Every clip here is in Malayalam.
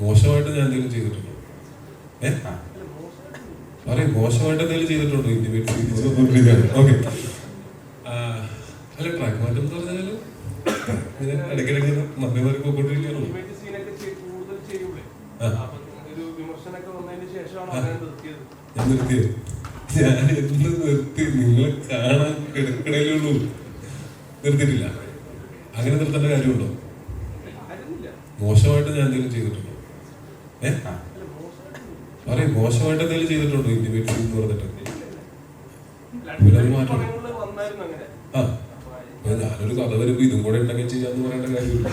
മോശമായിട്ട് ഞാൻ എന്തെങ്കിലും ചെയ്തിട്ടുണ്ടോ? ഏ? പറയും മോശമായിട്ട് എന്തെങ്കിലും ചെയ്തിട്ടുണ്ടോ? നോക്കിക്കൊണ്ടിരിക്കുകയാണ് ഓക്കെ. അല്ല ട്രാക്ക് മാറ്റം എന്ന് പറഞ്ഞാൽ ഇങ്ങനെ ഇടയ്ക്കിടയ്ക്ക് മമ്മി പോയിക്കൊണ്ടിരിക്കുകയാണ് സീനൊക്കെ കൂടുതൽ ചെയ്യൂലേ? ആ. ഒരു വിമർശനമൊക്കെ വന്നതിന് ശേഷമാണ് അങ്ങനെ നിർത്തിയത്. ഞാൻ നിർത്തിയത് ഞാൻ എന്ന് നിർത്തി. നിങ്ങളെ കാണാൻ കിടക്കണേലുള്ളൂ നിർത്തിയിട്ടില്ല. അങ്ങനെ നിർത്തേണ്ട കാര്യമുണ്ടോ. മോശമായിട്ട് ഞാൻ എന്തെങ്കിലും ചെയ്തിട്ടുണ്ടോ? ഏ? പറയും മോശമായിട്ട് എന്തെങ്കിലും ചെയ്തിട്ടുണ്ടോ? ഇന്ത്യ വീട്ടിൽ എന്ന് പറഞ്ഞിട്ട്. ആ. ഞാനൊരു കഥ വരുമ്പോ ഇതും കൂടെ ഉണ്ടെങ്കിൽ ചെയ്യാന്ന് പറയേണ്ട കാര്യമില്ല.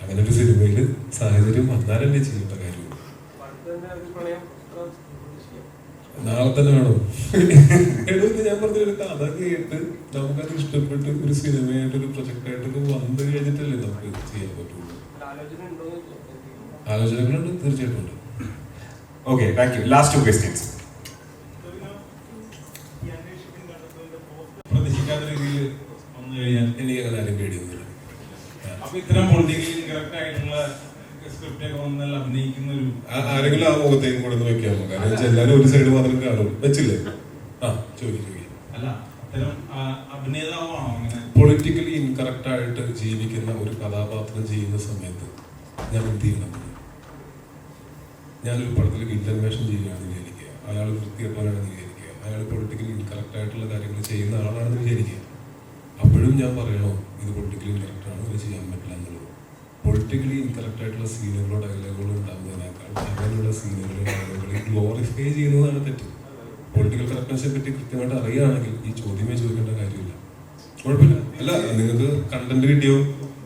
അങ്ങനെ ഒരു സിനിമയിൽ സാഹചര്യം വന്നാലല്ലേ ചെയ്യേണ്ട പ്രതീക്ഷിക്കാം. നാളെ തന്നെ വേണോ? എടുത്ത് ഞാൻ പറഞ്ഞ ഒരു കഥ കേട്ട് നമുക്കത് ഇഷ്ടപ്പെട്ട് ഒരു സിനിമയായിട്ട് ഒരു പ്രൊജക്ട് ആയിട്ടൊക്കെ വന്നു കഴിഞ്ഞിട്ടല്ലേ നമുക്ക് ചെയ്യാൻ പറ്റുള്ളൂ അല്ല, ആലോചന ഉണ്ടോന്ന് ചോദിക്കാം. ആലോചനകളുണ്ട് തീർച്ചയായിട്ടും ഉണ്ട്. Okay thank you last two questions പ്രതീക്ഷിക്കാത്ത രീതിയിൽ വന്നു കഴിഞ്ഞാൽ എനിക്ക് അങ്ങനെ ആരും പേടിയൊന്നുമില്ല അപ്പൊ ഇത്തരം പൊളിറ്റിക്കലി ഇൻകറക്റ്റ് ആയിട്ടുള്ള ആരെങ്കിലും ആ മുഖത്തേക്കും കൂടെ ഒന്ന് വെക്കാമോ? കാരണം എല്ലാരും ഒരു സൈഡ് മാത്രം കാണും. വെച്ചില്ലേ? ആ ചോദിക്കും ചോദിക്കും. പൊളിറ്റിക്കലി ഇൻകറക്റ്റ് ആയിട്ട് ജീവിക്കുന്ന ഒരു കഥാപാത്രം ചെയ്യുന്ന സമയത്ത് ഞാൻ എന്ത് ചെയ്യണം ഞാനൊരു പടത്തിൽ വേഷം ചെയ്യുകയാണെന്ന് വിചാരിക്കുക. അയാൾ വൃത്തികെട്ടവനാണെന്ന് വിചാരിക്കുക. അയാൾ പൊളിറ്റിക്കലി ഇൻകറക്റ്റ് ആയിട്ടുള്ള കാര്യങ്ങൾ ചെയ്യുന്ന ആളാണെന്ന് വിചാരിക്കുക. അപ്പോഴും ഞാൻ പറയണോ ഇത് പൊളിറ്റിക്കലി ഇൻകറക്റ്റ് ആണ്? ഇത് ചെയ്യാൻ പറ്റില്ല എന്നുള്ളത്. പൊളിറ്റിക്കലി ഇൻകറക്റ്റ് ആയിട്ടുള്ള സീനുകളോ ഡയലോഗുകളോ ഉണ്ടാകുന്നതിനേക്കാൾ അങ്ങനെയുള്ള സീനുകളോ ഡയലോഗുകളെ ഗ്ലോറിഫൈ ചെയ്യുന്നതാണ് തെറ്റ്. പൊളിറ്റിക്കൽ കറക്റ്റ്നെസ്സിനെ പറ്റി കൃത്യമായിട്ട് അറിയുകയാണെങ്കിൽ ഈ ചോദ്യമേ ചോദിക്കേണ്ട കാര്യമില്ല. കുഴപ്പമില്ല. അല്ല നിങ്ങൾക്ക് കണ്ടന്റ് കിട്ടിയോ?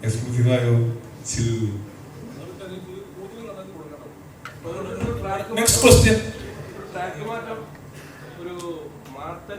എക്സ്ക്ലൂസീവായോ ചില്ലു നെക്സ്റ്റ് ക്വസ്റ്റ്യൻ ഒരു മാറ്റം